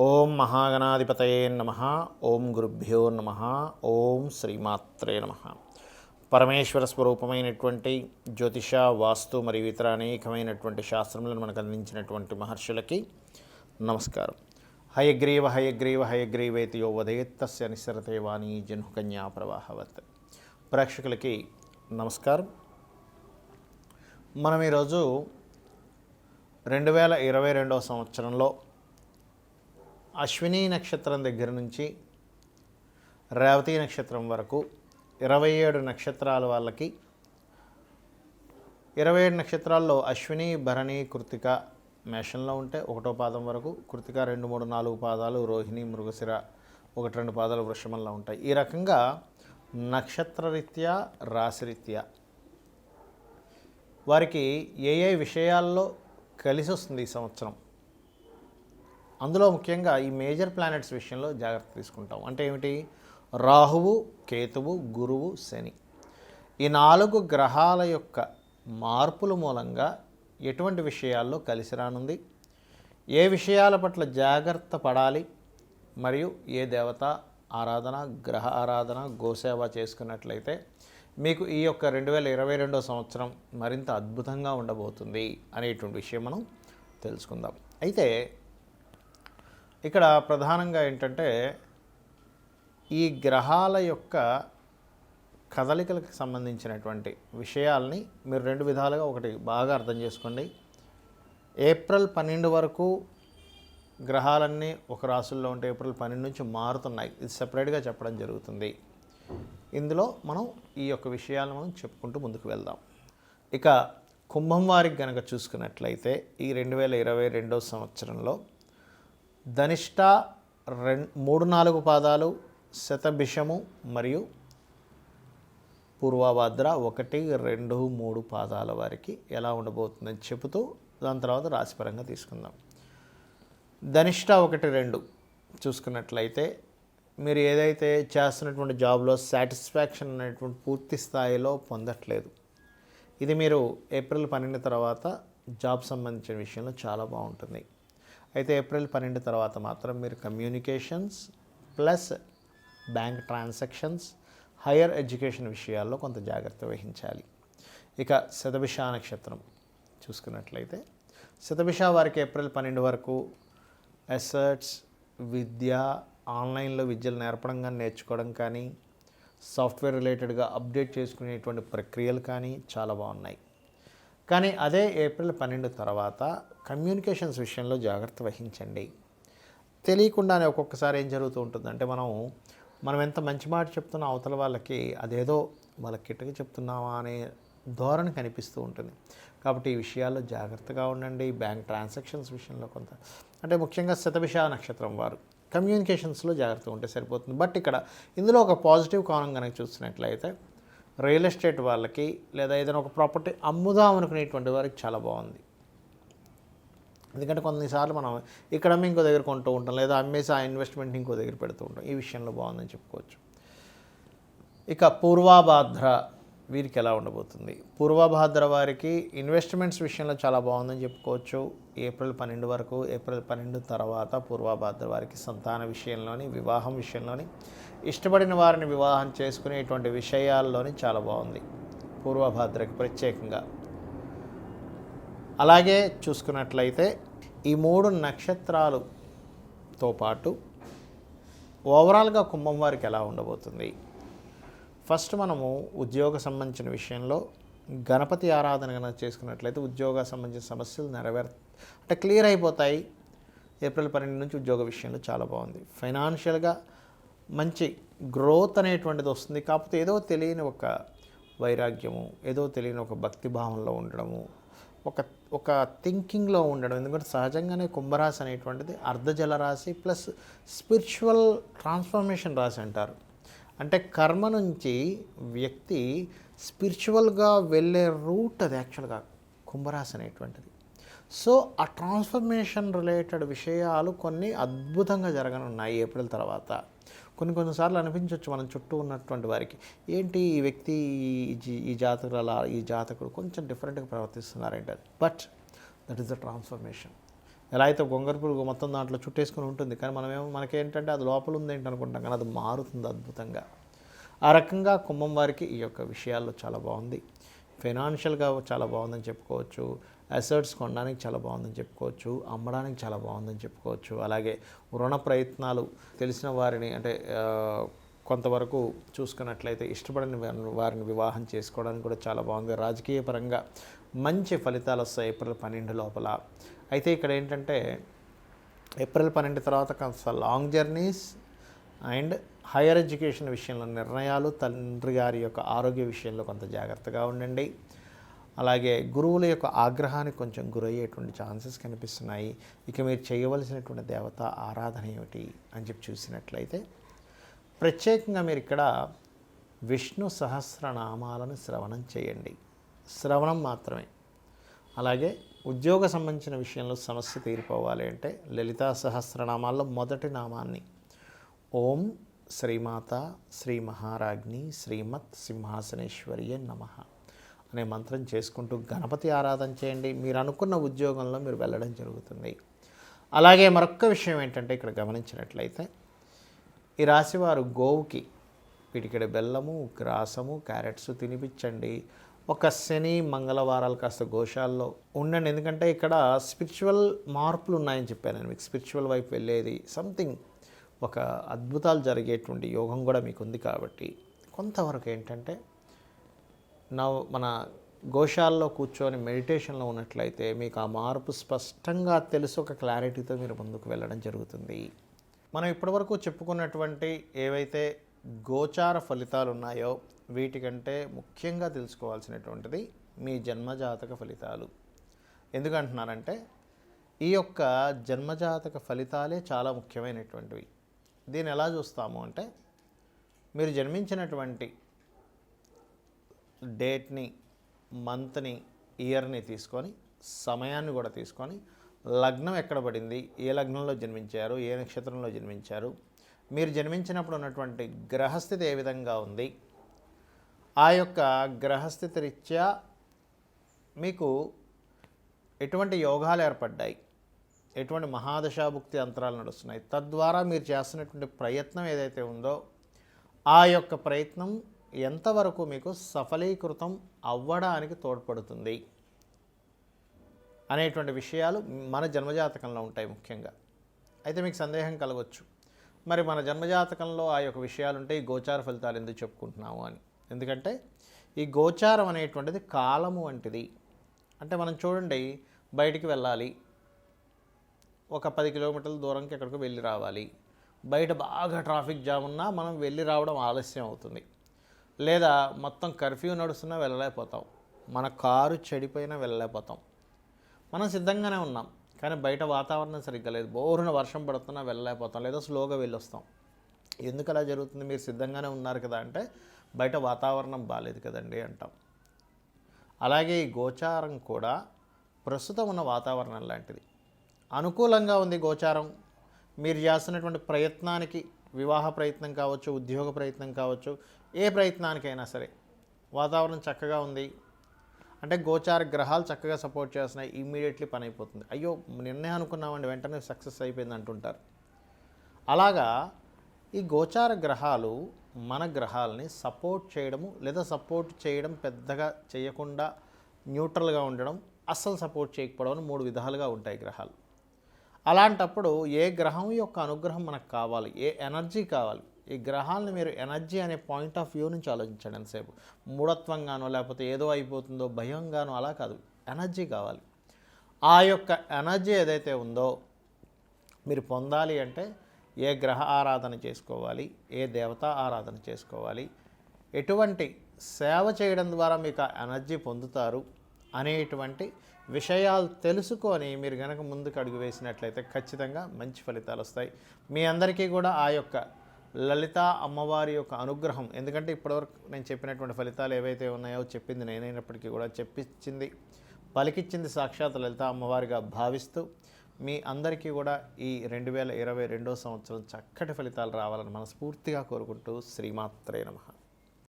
ఓం మహాగణాధిపతయే నమ. ఓం గురుభ్యో నమ. ఓం శ్రీమాత్రే నమ. పరమేశ్వర స్వరూపమైనటువంటి జ్యోతిష వాస్తు మరియు ఇతర అనేకమైనటువంటి శాస్త్రములను మనకు అందించినటువంటి మహర్షులకి నమస్కారం. హయగ్రీవ హయగ్రీవ హయగ్రీవేతి యో వదేత్తస్య నిస్సరతే వాణి జన్హుకన్యా ప్రవాహవత్. ప్రేక్షకులకి నమస్కారం. మనం ఈరోజు రెండు వేల ఇరవై రెండవ సంవత్సరంలో అశ్విని నక్షత్రం దగ్గర నుంచి రేవతి నక్షత్రం వరకు ఇరవై ఏడు నక్షత్రాల వాళ్ళకి ఇరవై ఏడు నక్షత్రాల్లో అశ్విని భరణి కృతిక మేషంలో ఉంటే ఒకటో పాదం వరకు కృతిక రెండు మూడు నాలుగు పాదాలు రోహిణి మృగశిర ఒకటి రెండు పాదాలు వృషమంలో ఉంటాయి. ఈ రకంగా నక్షత్రరీత్యా రాశిరీత్యా వారికి ఏ ఏ విషయాల్లో కలిసి వస్తుంది ఈ సంవత్సరం? అందులో ముఖ్యంగా ఈ మేజర్ ప్లానెట్స్ విషయంలో జాగ్రత్త తీసుకుంటాం. అంటే ఏమిటి? రాహువు కేతువు గురువు శని. ఈ నాలుగు గ్రహాల యొక్క మార్పుల మూలంగా ఎటువంటి విషయాల్లో కలిసి రానుంది? ఏ విషయాల పట్ల జాగ్రత్త పడాలి? మరియు ఏ దేవత ఆరాధన గ్రహ ఆరాధన గోసేవ చేసుకున్నట్లయితే మీకు ఈ యొక్క రెండు వేల ఇరవై రెండో సంవత్సరం మరింత అద్భుతంగా ఉండబోతుంది అనేటువంటి విషయం మనం తెలుసుకుందాం. అయితే ఇక్కడ ప్రధానంగా ఏంటంటే ఈ గ్రహాల యొక్క కదలికలకు సంబంధించినటువంటి విషయాల్ని మీరు రెండు విధాలుగా ఒకటి బాగా అర్థం చేసుకోండి. ఏప్రిల్ పన్నెండు వరకు గ్రహాలన్నీ ఒక రాసుల్లో ఉంటే ఏప్రిల్ పన్నెండు నుంచి మారుతున్నాయి. ఇది సపరేట్గా చెప్పడం జరుగుతుంది. ఇందులో మనం ఈ యొక్క విషయాలను మనం చెప్పుకుంటూ ముందుకు వెళ్దాం. ఇక కుంభం వారికి కనుక చూసుకున్నట్లయితే ఈ రెండు వేల ఇరవై రెండో సంవత్సరంలో ధనిష్ట రెం మూడు నాలుగు పాదాలు శతభిషము మరియు పూర్వభద్ర ఒకటి రెండు మూడు పాదాల వారికి ఎలా ఉండబోతుందని చెబుతూ దాని తర్వాత రాశిపరంగా తీసుకుందాం. ధనిష్ట ఒకటి రెండు చూసుకున్నట్లయితే మీరు ఏదైతే చేస్తున్నటువంటి జాబ్లో సాటిస్ఫాక్షన్ అనేటువంటి పూర్తి స్థాయిలో పొందట్లేదు. ఇది మీరు ఏప్రిల్ పన్నెండు తర్వాత జాబ్ సంబంధించిన విషయంలో చాలా బాగుంటుంది. అయితే ఏప్రిల్ పన్నెండు తర్వాత మాత్రం మీరు communications plus bank transactions higher education విషయాల్లో కొంత జాగ్రత్త వహించాలి. ఇక శతభిష నక్షత్రం చూసుకున్నట్లయితే శతభిష వారికి ఏప్రిల్ పన్నెండు వరకు ఎసర్ట్స్ విద్య ఆన్లైన్లో విద్యలు నేర్పడం కానీ నేర్చుకోవడం కానీ సాఫ్ట్వేర్ రిలేటెడ్గా అప్డేట్ చేసుకునేటువంటి ప్రక్రియలు కానీ చాలా బాగున్నాయి. కానీ అదే ఏప్రిల్ పన్నెండు తర్వాత కమ్యూనికేషన్స్ విషయంలో జాగ్రత్త వహించండి. తెలియకుండానే ఒక్కొక్కసారి ఏం జరుగుతూ ఉంటుందంటే మనం మనం ఎంత మంచి మాట చెప్తున్నా అవతల వాళ్ళకి అదేదో వాళ్ళకి కిట్టగా చెప్తున్నామా అనే ధోరణి కనిపిస్తూ ఉంటుంది. కాబట్టి ఈ విషయాల్లో జాగ్రత్తగా ఉండండి. బ్యాంక్ ట్రాన్సాక్షన్స్ విషయంలో కొంత అంటే ముఖ్యంగా శతభిష నక్షత్రం వారు కమ్యూనికేషన్స్లో జాగ్రత్తగా ఉంటే సరిపోతుంది. బట్ ఇక్కడ ఇందులో ఒక పాజిటివ్ కోణం కనుక చూసినట్లయితే రియల్ ఎస్టేట్ వాళ్ళకి లేదా ఏదైనా ఒక ప్రాపర్టీ అమ్ముదాం అనుకునేటువంటి వారికి చాలా బాగుంది. ఎందుకంటే కొన్నిసార్లు మనం ఇక్కడ అమ్మి ఇంకో దగ్గర కొంటూ ఉంటాం లేదా అమ్మేసి ఆ ఇన్వెస్ట్మెంట్ ఇంకో దగ్గర పెడుతూ ఉంటాం. ఈ విషయంలో బాగుందని చెప్పుకోవచ్చు. ఇక పూర్వాభాద్ర వీరికి ఎలా ఉండబోతుంది? పూర్వభాద్ర వారికి ఇన్వెస్ట్మెంట్స్ విషయంలో చాలా బాగుందని చెప్పుకోవచ్చు. ఏప్రిల్ పన్నెండు వరకు ఏప్రిల్ పన్నెండు తర్వాత పూర్వభాద్ర వారికి సంతాన విషయంలోని వివాహం విషయంలోని ఇష్టపడిన వారిని వివాహం చేసుకునేటువంటి విషయాల్లోని చాలా బాగుంది. పూర్వభాద్రకి ప్రత్యేకంగా. అలాగే చూసుకున్నట్లయితే ఈ మూడు నక్షత్రాలతో పాటు ఓవరాల్గా కుంభం వారికి ఎలా ఉండబోతుంది? ఫస్ట్ మనము ఉద్యోగ సంబంధించిన విషయంలో గణపతి ఆరాధన కనుక చేసుకున్నట్లయితే ఉద్యోగ సంబంధించిన సమస్యలు నెరవేర్ అంటే క్లియర్ అయిపోతాయి. ఏప్రిల్ పన్నెండు నుంచి ఉద్యోగ విషయంలో చాలా బాగుంది. ఫైనాన్షియల్గా మంచి గ్రోత్ అనేటువంటిది వస్తుంది. కాకపోతే ఏదో తెలియని ఒక వైరాగ్యము ఏదో తెలియని ఒక భక్తి భావంలో ఉండడము ఒక ఒక థింకింగ్లో ఉండడం. ఎందుకంటే సహజంగానే కుంభరాశి అనేటువంటిది అర్ధజల రాశి ప్లస్ స్పిరిచువల్ ట్రాన్స్ఫర్మేషన్ రాశి అంటారు. అంటే కర్మ నుంచి వ్యక్తి స్పిరిచువల్గా వెళ్ళే రూట్ అది యాక్చువల్గా కుంభరాశి అనేటువంటిది. సో ఆ ట్రాన్స్ఫర్మేషన్ రిలేటెడ్ విషయాలు కొన్ని అద్భుతంగా జరగనున్నాయి ఏప్రిల్ తర్వాత. కొన్ని కొన్నిసార్లు అనిపించవచ్చు మనం చుట్టూ ఉన్నటువంటి వారికి. ఏంటి ఈ వ్యక్తి ఈ జీ- ఈ జాతకులు అలా ఈ జాతకుడు కొంచెం డిఫరెంట్గా ప్రవర్తిస్తున్నారంటే but that is the transformation. ఎలా అయితే గొంగర పురుగు మొత్తం దాంట్లో చుట్టేసుకుని ఉంటుంది కానీ మనమేమో మనకేంటంటే అది లోపల ఉంది ఏంటి అనుకుంటాం కానీ అది మారుతుంది అద్భుతంగా. ఆ రకంగా కుంభం వారికి ఈ యొక్క విషయాల్లో చాలా బాగుంది. ఫైనాన్షియల్గా చాలా బాగుందని చెప్పుకోవచ్చు. అసెట్స్ కొనడానికి చాలా బాగుందని చెప్పుకోవచ్చు అమ్మడానికి చాలా బాగుందని చెప్పుకోవచ్చు. అలాగే రుణ ప్రయత్నాలు తెలిసిన వారిని అంటే కొంతవరకు చూసుకున్నట్లయితే ఇష్టపడిన వారిని- వారిని వివాహం చేసుకోవడానికి కూడా చాలా బాగుంది. రాజకీయ పరంగా మంచి ఫలితాలు వస్తాయి ఏప్రిల్ పన్నెండు లోపల. అయితే ఇక్కడ ఏంటంటే ఏప్రిల్ పన్నెండు తర్వాత కాస్త long journeys and higher education విషయంలో నిర్ణయాలు తండ్రి గారి యొక్క ఆరోగ్య విషయంలో కొంత జాగ్రత్తగా ఉండండి. అలాగే గురువుల యొక్క ఆగ్రహానికి కొంచెం గురయ్యేటువంటి ఛాన్సెస్ కనిపిస్తున్నాయి. ఇక మీరు చేయవలసినటువంటి దేవత ఆరాధన ఏమిటి అని చెప్పి చూసినట్లయితే ప్రత్యేకంగా మీరు ఇక్కడ విష్ణు సహస్రనామాలను శ్రవణం చేయండి. శ్రవణం మాత్రమే. అలాగే ఉద్యోగ సంబంధించిన విషయంలో సమస్య తీరిపోవాలి అంటే లలితా సహస్రనామాల్లో మొదటి నామాన్ని ఓం శ్రీమాత శ్రీ మహారాజ్ని శ్రీమత్ సింహాసనేశ్వర్య నమ. అనే మంత్రం చేసుకుంటూ గణపతి ఆరాధన చేయండి. మీరు అనుకున్న ఉద్యోగంలో మీరు వెళ్ళడం జరుగుతుంది. అలాగే మరొక విషయం ఏంటంటే ఇక్కడ గమనించినట్లయితే ఈ రాశివారు గోవుకి పిడికెడ బెల్లము గ్రాసము క్యారెట్స్ తినిపించండి. ఒక శని మంగళవారాలు కాస్త గోశాల్లో ఉండండి. ఎందుకంటే ఇక్కడ స్పిరిచువల్ మార్పులు ఉన్నాయని చెప్పాను నేను మీకు. స్పిరిచువల్ వైపు వెళ్ళేది సంథింగ్ ఒక అద్భుతాలు జరిగేటువంటి యోగం కూడా మీకు ఉంది కాబట్టి కొంతవరకు ఏంటంటే నా మన గోశాల్లో కూర్చొని మెడిటేషన్లో ఉన్నట్లయితే మీకు ఆ మార్పు స్పష్టంగా తెలుసు ఒక క్లారిటీతో మీరు ముందుకు వెళ్ళడం జరుగుతుంది. మనం ఇప్పటివరకు చెప్పుకున్నటువంటి ఏవైతే గోచార ఫలితాలు ఉన్నాయో వీటికంటే ముఖ్యంగా తెలుసుకోవాల్సినటువంటిది మీ జన్మజాతక ఫలితాలు. ఎందుకంటున్నారంటే ఈ యొక్క జన్మజాతక ఫలితాలే చాలా ముఖ్యమైనటువంటివి. దీన్ని ఎలా చూస్తాము అంటే మీరు జన్మించినటువంటి డేట్ని మంత్ని ఇయర్ని తీసుకొని సమయాన్ని కూడా తీసుకొని లగ్నం ఎక్కడ పడింది ఏ లగ్నంలో జన్మించారు ఏ నక్షత్రంలో జన్మించారు మీరు జన్మించినప్పుడు ఉన్నటువంటి గ్రహస్థితి ఏ విధంగా ఉంది ఆ యొక్క గ్రహస్థితి రీత్యా మీకు ఎటువంటి యోగాలు ఏర్పడ్డాయి ఎటువంటి మహాదశాభుక్తి అంతరాలు నడుస్తున్నాయి తద్వారా మీరు చేస్తున్నటువంటి ప్రయత్నం ఏదైతే ఉందో ఆ యొక్క ప్రయత్నం ఎంతవరకు మీకు సఫలీకృతం అవ్వడానికి తోడ్పడుతుంది అనేటువంటి విషయాలు మన జన్మజాతకంలో ఉంటాయి ముఖ్యంగా. అయితే మీకు సందేహం కలగవచ్చు మరి మన జన్మజాతకంలో ఆ యొక్క విషయాలు ఉంటే ఈ గోచార ఫలితాలు ఎందుకు చెప్పుకుంటున్నాము అని. ఎందుకంటే ఈ గోచారం అనేటువంటిది కాలము వంటిది. అంటే మనం చూడండి బయటికి వెళ్ళాలి. ఒక పది కిలోమీటర్ల దూరంకి ఎక్కడికి వెళ్ళి రావాలి. బయట బాగా ట్రాఫిక్ జామ్ ఉన్నా మనం వెళ్ళి రావడం ఆలస్యం అవుతుంది. లేదా మొత్తం కర్ఫ్యూ నడుస్తున్నా వెళ్ళలేకపోతాం. మన కారు చెడిపోయినా వెళ్ళలేకపోతాం. మనం సిద్ధంగానే ఉన్నాం. కానీ బయట వాతావరణం సరిగ్గా లేదు. బోరున వర్షం పడుతున్నా వెళ్ళలేకపోతాం. లేదా స్లోగా వెళ్ళొస్తాం. ఎందుకు అలా జరుగుతుంది? మీరు సిద్ధంగానే ఉన్నారు కదా అంటే బయట వాతావరణం బాగాలేదు కదండి అంటాం. అలాగే ఈ గోచారం కూడా ప్రస్తుతం ఉన్న వాతావరణం లాంటిది. అనుకూలంగా ఉంది గోచారం. మీరు చేస్తున్నటువంటి ప్రయత్నానికి వివాహ ప్రయత్నం కావచ్చు ఉద్యోగ ప్రయత్నం కావచ్చు ఏ ప్రయత్నానికైనా సరే. వాతావరణం చక్కగా ఉంది. అంటే గోచార గ్రహాలు చక్కగా సపోర్ట్ చేస్తున్నాయి. ఇమ్మీడియట్లీ పని అయిపోతుంది. అయ్యో నిన్నే అనుకున్నామండి వెంటనే సక్సెస్ అయిపోయింది అంటుంటారు. అలాగా ఈ గోచార గ్రహాలు మన గ్రహాలని సపోర్ట్ చేయడము లేదా సపోర్ట్ చేయడం పెద్దగా చేయకుండా న్యూట్రల్గా ఉండడం అస్సలు సపోర్ట్ చేయకపోవడం అని మూడు విధాలుగా ఉంటాయి గ్రహాలు. అలాంటప్పుడు ఏ గ్రహం యొక్క అనుగ్రహం మనకు కావాలి? ఏ ఎనర్జీ కావాలి? ఈ గ్రహాలను మీరు ఎనర్జీ అనే పాయింట్ ఆఫ్ వ్యూ నుంచి ఆలోచించండి ఎంతసేపు. మూఢత్వంగానో లేకపోతే ఏదో అయిపోతుందో భయంగానో అలా కాదు. ఎనర్జీ కావాలి. ఆ యొక్క ఎనర్జీ ఏదైతే ఉందో మీరు పొందాలి అంటే ఏ గ్రహ ఆరాధన చేసుకోవాలి? ఏ దేవతా ఆరాధన చేసుకోవాలి? ఎటువంటి సేవ చేయడం ద్వారా మీకు ఆ ఎనర్జీ పొందుతారు? అనేటువంటి విషయాలు తెలుసుకొని మీరు కనుక ముందుకు అడుగు వేసినట్లయితే ఖచ్చితంగా మంచి ఫలితాలు వస్తాయి. మీ అందరికీ కూడా ఆ యొక్క లలిత అమ్మవారి యొక్క అనుగ్రహం ఎందుకంటే ఇప్పటివరకు నేను చెప్పినటువంటి ఫలితాలు ఏవైతే ఉన్నాయో చెప్పింది నేనైనప్పటికీ కూడా చెప్పించింది పలికిచ్చింది సాక్షాత్ లలిత అమ్మవారిగా భావిస్తూ మీ అందరికీ కూడా ఈ రెండు వేల ఇరవై రెండో సంవత్సరం చక్కటి ఫలితాలు రావాలని మనస్ఫూర్తిగా కోరుకుంటూ శ్రీమాత్రే నమః.